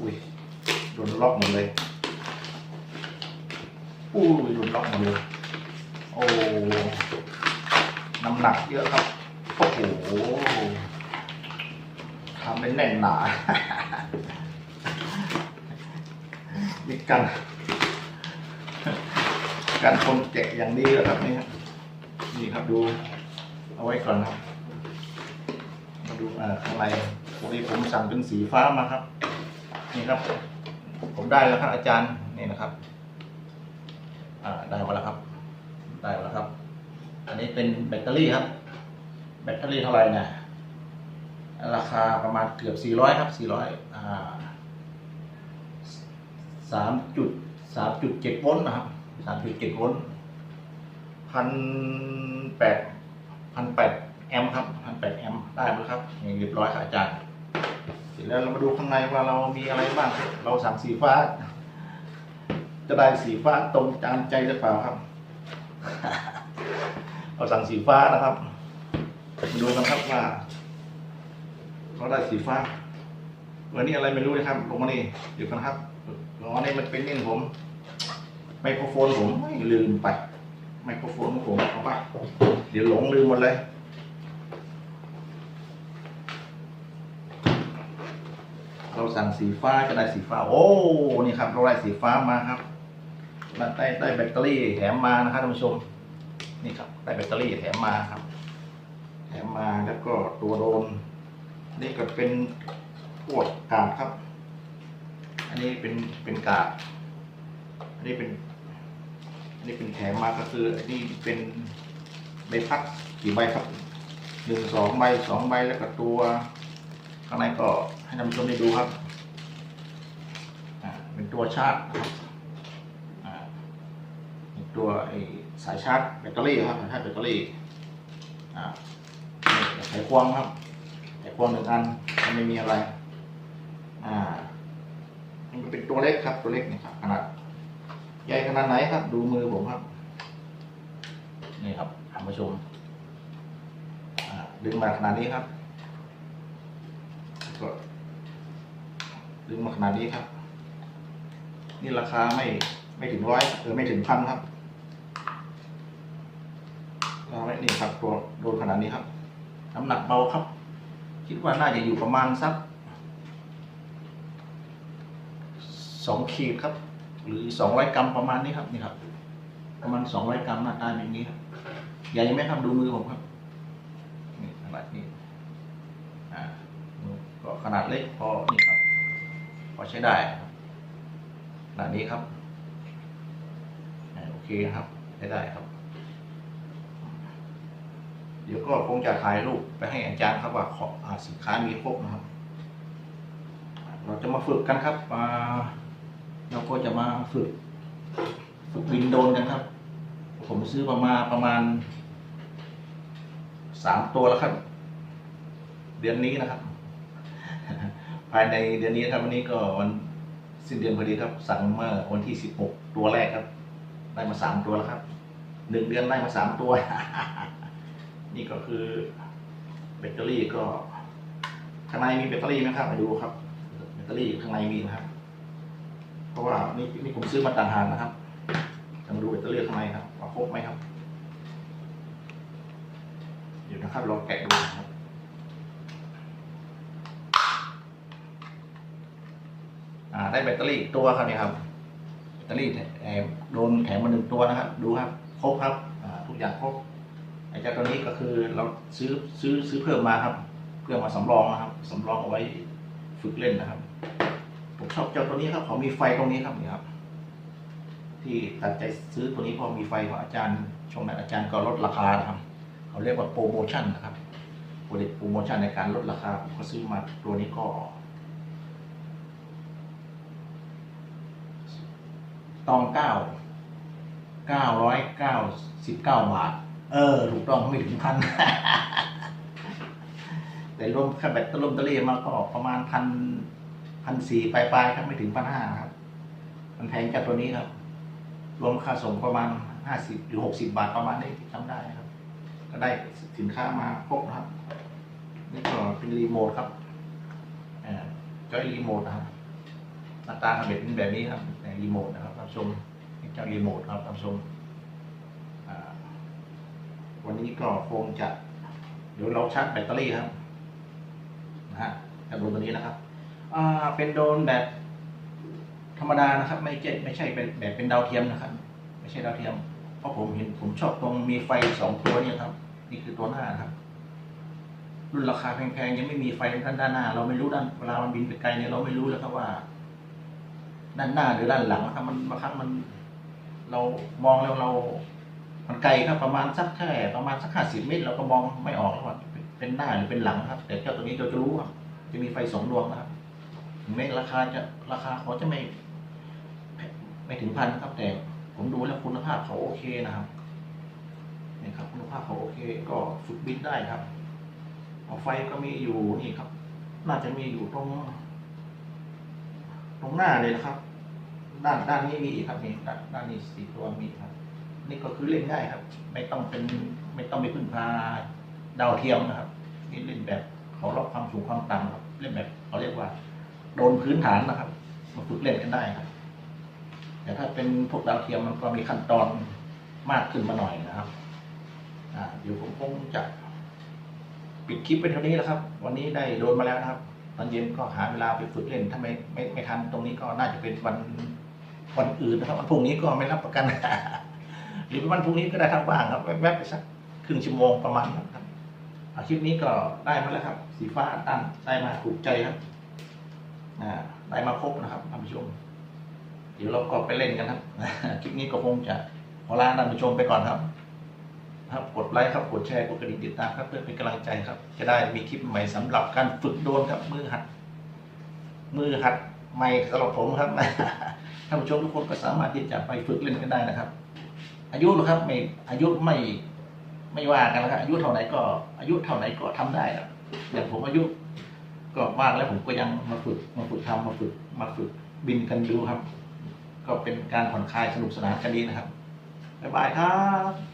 อุ้ยโดนล็อกหมดเลยอุ้ยโดนล็อกหมดเลยโอ้น้ำหนักเยอะครับโอ้โหทำเป็นแน่นหนานี่กันการคนแกอย่างดีแล้วครับนี่ครับนี่ครับดู เอาไว้ก่อนครับ มาดูอ่าข้างในวันนี้ผมสั่งเป็นสีฟ้ามาครับ นี่ครับ ผมได้แล้วครับอาจารย์นี่นะครับ อ่าได้มาแล้วครับ ได้มาแล้วครับ อันนี้เป็นแบตเตอรี่ครับ แบตเตอรี่เท่าไหร่นี่ยราคาประมาณเกือบ 400 ครับ 400อ่าสามจุดสามจุดเจ็ดโวลต์นะครับสามจุดเจ็ดโวลต์พันแปดพันแปดแอมป์ครับพันแปดแอมป์ได้ไหมครับนี่เรียบร้อยครับอาจารย์ สร็จแล้วเรามาดูข้างในว่าเรามีอะไรบ้างเราสั่งสีฟ้า จะได้สีฟ้าตรงตามใจหรือเปล่าครับ เราสั่งสีฟ้านะครับมาดูกันครับว่าเราได้สีฟ้าวันนี้อะไรไม่รู้นะครับลงมานี่เดี๋ยวกันครับลงมานี่มันเป็นนี่ผมไมโครโฟนผมลืมไปไมโครโฟนของผมเอาไปเดี๋ยวหลงลืมหมดเลย เรา สั่งสีฟ้าจะได้สีฟ้า โอ้นี่ครับเราได้สีฟ้ามาครับเราได้ได้แบตเตอรี่แถมมานะครับท่านผู้ชม นี่ครับได้แบตเตอรี่แถมมาครับ แถมมาแล้วก็ตัวโดนนี่ก็เป็นพวกกาดครับ อันนี้เป็นเป็นกาดอันนี้เป็นอันนี้เป็นแถมมาก็คืออันนี้เป็นใบพัดกี่ใบครับหนึ่งสองใบสองใบแล้วก็ตัวข้างในก็ให้ท่านผู้ชมได้ดูครับ ตัวชาร์จตัวไอสายชาร์จแบตเตอรี่ครับสายชาร์จแบตเตอรี่อ่านี่ไขควงครับไขควงหนึ่งอันมันไม่มีอะไร อ่ามันเป็นตัวเล็กครับ ตัวเล็กนี่ครับขนาดใหญ่ขนาดไหนครับ ดูมือผมครับ นี่ครับท่านผู้ชมดึงมาขนาดนี้ครับก็ดึงมาขนาดนี้ครับ นี่ราคาไม่ไม่ถึงร้อยเออไม่ถึงพันครับเราไม่นี่ครับตัวโดนขนาดนี้ครับ น้ำหนักเบาครับ คิดว่าน่าจะอยู่ประมาณสักสองขีดครับ หรือสองร้อยกรัมประมาณนี้ครับนี่ครับ ประมาณสองร้อยกรัมหน้าตาแบบนี้ครับใหญ่ไหมครับดูมือผมครับนี่ขนาดนี้อ่าก็ขนาดเล็กพอนี่ครับพอใช้ได้ครับ นาดนี้ครับโอเคครับใช้ได้ครับ เดี๋ยวก็คงจะถ่ายรูปไปให้อาจารย์ครับว่าขออสินค้ามีครบนะครับ เราจะมาฝึกกันครับอ่าเราก็จะมาฝึก ฝึกบินโดรนกันครับ ผมซื้อประมาณประมาณสามตัวแล้วครับ เดือนนี้นะครับ ภายในเดือนนี้ครับวันนี้ก็วัน สิ้นเดือนพอดีครับ สั่งเมื่อวันที่สิบหกตัวแรกครับ ได้มาสามตัวแล้วครับหนึ่งเดือนได้มาสามตัว นี่ก็คือแบตเตอรี่ก็ ข้างในมีแบตเตอรี่ไหมครับมาดูครับแบตเตอรี่ข้างในมีนะครับ เพราะว่านี่นี่ผมซื้อมาต่างหากนะครับจะมาดูแบตเตอรี่ข้างในครับว่าครบไหมครับ เดี๋ยวนะครับลองแกะดูครับ อ่าได้แบตเตอรี่ตัวครับเนี่ยครับแบตเตอรี่แถมโดนแถมมาหนึ่งตัวนะครับ ดูครับครบครับอ่าทุกอย่างครบไอ้เจ้าตัวนี้ก็คือเราซื้อซื้อซื้อเพิ่มมาครับ เพื่อมาสำรองนะครับสำรองเอาไว้ฝึกเล่นนะครับผมชอบเจ้าตัวนี้ครับเขามีไฟตรงนี้ครับนี่ครับ ที่ตัดใจซื้อตัวนี้เพราะมีไฟเพราะอาจารย์ช่วงนั้นอาจารย์ก็ลดราคานะครับเขาเรียกว่าโปรโมชั่นนะครับโปรโมชั่นในการลดราคาผมก็ซื้อมาตัวนี้ก็ ตองเก้าเก้าร้อยเก้าสิบเก้าบาท เออ ถูกต้องไม่ถึงพันแต่รวมค่าแบตเตอรี่ตอรี่มาก็ประมาณพันพันสี่ปลายๆครับไม่ถึงพันห้าครับ มันแพงจากตัวนี้ครับ รวมค่าส่งประมาณห้าสิบหรือหกสิบาทประมาณนี้ที่จำได้ครับ ก็ได้สินค้ามาครบนะครับ นี่ก็เป็นรีโมทครับอ่าจอยรีโมทนะครับหน้าตาทำเป็นแบบนี้ครับรีโมทนะครับ ท่านผู้ชมเจ้ารีโมทครับท่านชมวันนี้ก็คงจะ เดี๋ยวเราชาร์จแบตเตอรี่ครับนะฮะกับโดนตัวนี้นะครับเป็นโดรนแบบธรรมดานะครับ ไม่ใช่ไม่ใช่เป็นแบบเป็นดาวเทียมนะครับ ไม่ใช่ดาวเทียม เพราะผมเห็นผมชอบตรงมีไฟสองตัวเนี่ยครับ นี่คือตัวหน้าครับรุ่นราคาแพงๆยังไม่มีไฟด้านด้านหน้า เราไม่รู้ด้านเวลามันบินไปไกลเนี่ยเราไม่รู้แล้วครับว่า ด้านหน้าหรือด้านหลังนะครับ มันบางครั้งมันเรามองแล้วเรา มันไกลครับประมาณสักแค่ประมาณสักห้าสิบเมตรเราก็มองไม่ออกแล้วว่าเป็นหน้าหรือเป็นหลังครับ แต่เจ้าตัวนี้เราจะรู้ครับจะมีไฟสองดวงนะครับถึงแม้ราคาจะราคาเขาจะไม่ ไม่ถึงพันครับ แต่ผมดูแล้วคุณภาพเขาโอเคนะครับนี่ครับ คุณภาพเขาโอเคก็ฝึกบินได้ครับเอาไฟก็มีอยู่นี่ครับ น่าจะมีอยู่ตรง ตรงหน้าเลยนะครับ ด้านด้านนี้มีอีกครับนี่ด้านด้านนี้สี่ตัวมีครับ นี่ก็คือเล่นง่ายครับ ไม่ต้องเป็นไม่ต้องไปพึ่งพาดาวเทียมนะครับ นี่เล่นแบบเขารับความสูงความต่ำครับ เล่นแบบเขาเรียกว่า โดนพื้นฐานนะครับมาฝึกเล่นกันได้ครับ แต่ถ้าเป็นพวกดาวเทียมมันก็มีขั้นตอนมากขึ้นมาหน่อยนะครับอ่าเดี๋ยวผมคงจะปิดคลิปเป็นเท่านี้แล้วครับ วันนี้ได้โดนมาแล้วนะครับ ตอนเย็นก็หาเวลาไปฝึกเล่นถ้าไม่ไม่ไม่ทันตรงนี้ก็น่าจะเป็นวัน วันอื่นนะครับวันพรุ่งนี้ก็ไม่รับประกัน หรือวันพรุ่งนี้ก็ได้ทั้งว่างครับแวบๆไปสักครึ่งชั่วโมงประมาณนะครับคลิปนี้ก็ได้มาแล้วครับ สีฟ้าตั้งได้มาถูกใจครับได้มาครบนะครับท่านผู้ชม เดี๋ยวเราก็ไปเล่นกันครับคลิปนี้ก็คงจะขอลาท่านผู้ชมไปก่อนครับครับกดไลค์ครับกดแชร์กดกระดิ่งติดตามครับเพื่อเป็นกำลังใจครับ จะได้มีคลิปใหม่สำหรับการฝึกโดนครับมือหัด มือหัด ใหม่สำหรับผมครับท่านผู้ชมทุกคนก็สามารถที่จะไปฝึกเล่นกันได้นะครับ อายุเหรอครับไม่อายุไม่ไม่ว่ากันนะครับอายุเท่าไหร่ก็ อายุเท่าไหร่ก็ทำได้ครับอย่างผมอายุก็มากแล้วผมก็ยังมาฝึกมาฝึกทำมาฝึกมาฝึกบินกันดูครับ ก็เป็นการผ่อนคลายสนุกสนานกันดีนะครับบ๊ายบายครับ